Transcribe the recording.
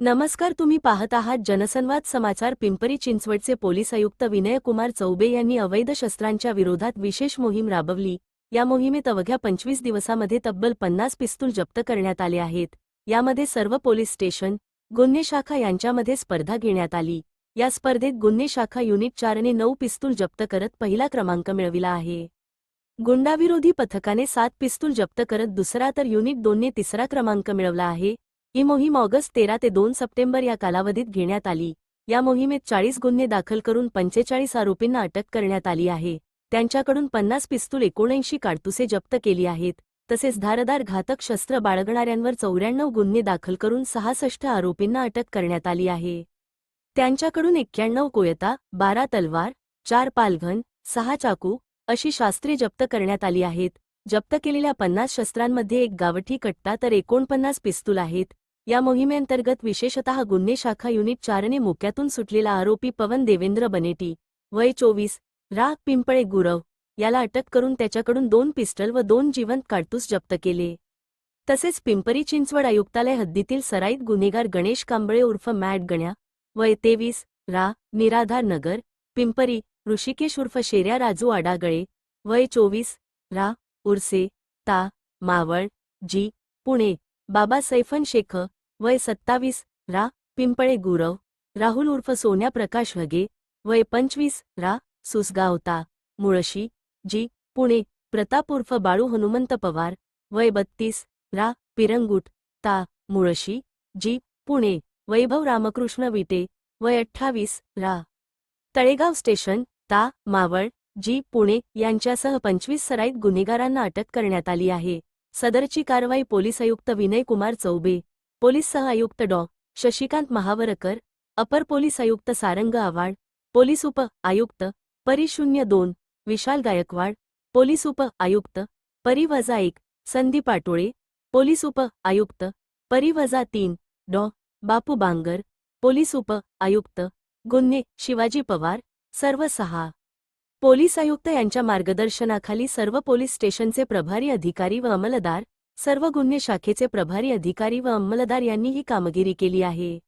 नमस्कार तुम्ही पाहत आहात जनसंवाद समाचार. पिंपरी चिंचवडचे पोलीस आयुक्त विनयकुमार चौबे यांनी अवैध शस्त्रांच्या विरोधात विशेष मोहीम राबवली. या मोहिमेत अवघ्या पंचवीस दिवसामध्ये तब्बल पन्नास पिस्तूल जप्त करण्यात आले आहेत. यामध्ये सर्व पोलीस स्टेशन गुन्हे शाखा यांच्यामध्ये स्पर्धा घेण्यात आली. या स्पर्धेत गुन्हे शाखा युनिट चारने नऊ पिस्तूल जप्त करत पहिला क्रमांक मिळविला आहे. गुंडाविरोधी पथकाने सात पिस्तूल जप्त करत दुसरा तर युनिट दोनने तिसरा क्रमांक मिळवला आहे. ही मोहीम ऑगस्ट तेरा ते दोन सप्टेंबर या कालावधीत घेण्यात आली. या मोहिमेत चाळीस गुन्हे दाखल करून पंचेचाळीस आरोपींना अटक करण्यात आली आहे. त्यांच्याकडून पन्नास पिस्तूल एकोणऐंशी काडतुसे जप्त केली आहेत. तसेच धारदार घातक शस्त्र बाळगणाऱ्यांवर चौऱ्याण्णव गुन्हे दाखल करून सहासष्ट आरोपींना अटक करण्यात आली आहे. त्यांच्याकडून एक्क्याण्णव कोयता बारा तलवार चार पालघन सहा चाकू अशी शास्त्रे जप्त करण्यात आली आहेत. जप्त केलेल्या पन्नास शस्त्रांमध्ये एक गावठी कट्टा तर एकोणपन्नास पिस्तूल आहेत. या मोहिमेअंतर्गत विशेषतः गुन्हे शाखा युनिट चारने मोक्यातून सुटलेला आरोपी पवन देवेंद्र बनेटी वय चोवीस राग पिंपळे गुरव याला अटक करून त्याच्याकडून दोन पिस्टल व दोन जिवंत काडतूस जप्त केले. तसेच पिंपरी चिंचवड आयुक्तालय हद्दीतील सराईत गुन्हेगार गणेश कांबळे उर्फ मॅट गण्या वय तेवीस रा निराधार नगर पिंपरी ऋषिकेश उर्फ शेऱ्या राजू आडागळे वय चोवीस रा उर्से ता मावळ जी पुणे बाबा सैफन शेख वय सत्तावीस रा पिंपळे गुरव राहुल उर्फ सोन्या प्रकाश हगे वय पंचवीस रा सुसगावता मुळशी जी पुणे प्रताप उर्फ बाळू हनुमंत पवार वय बत्तीस रा पिरंगुट ता मुळशी जी पुणे वैभव रामकृष्ण विटे वय अठ्ठावीस रा. तळेगाव स्टेशन ता मावळ जी पुणे यांच्यासह पंचवीस सराईत गुन्हेगारांना अटक करण्यात आली आहे. सदरची कारवाई पोलीस आयुक्त विनय कुमार चौबे पोलीस सह आयुक्त डॉ. शशिकांत महावरकर अपर पोलीस आयुक्त सारंग आव्हाड पोलीस उप आयुक्त परिशून्य दोन विशाल गायकवाड पोलीस उप आयुक्त परिवजा एक संदीप पाटोळे पोलीस उप आयुक्त परिवजा तीन डॉ. बापू बांगर पोलीस उप आयुक्त गुन्हे शिवाजी पवार सर्व सहा पोलीस आयुक्त यांच्या मार्गदर्शनाखाली सर्व पोलीस स्टेशनचे प्रभारी अधिकारी व अंमलदार सर्व गुन्हे शाखेचे प्रभारी अधिकारी व अंमलदार यांनी ही कामगिरी केली आहे.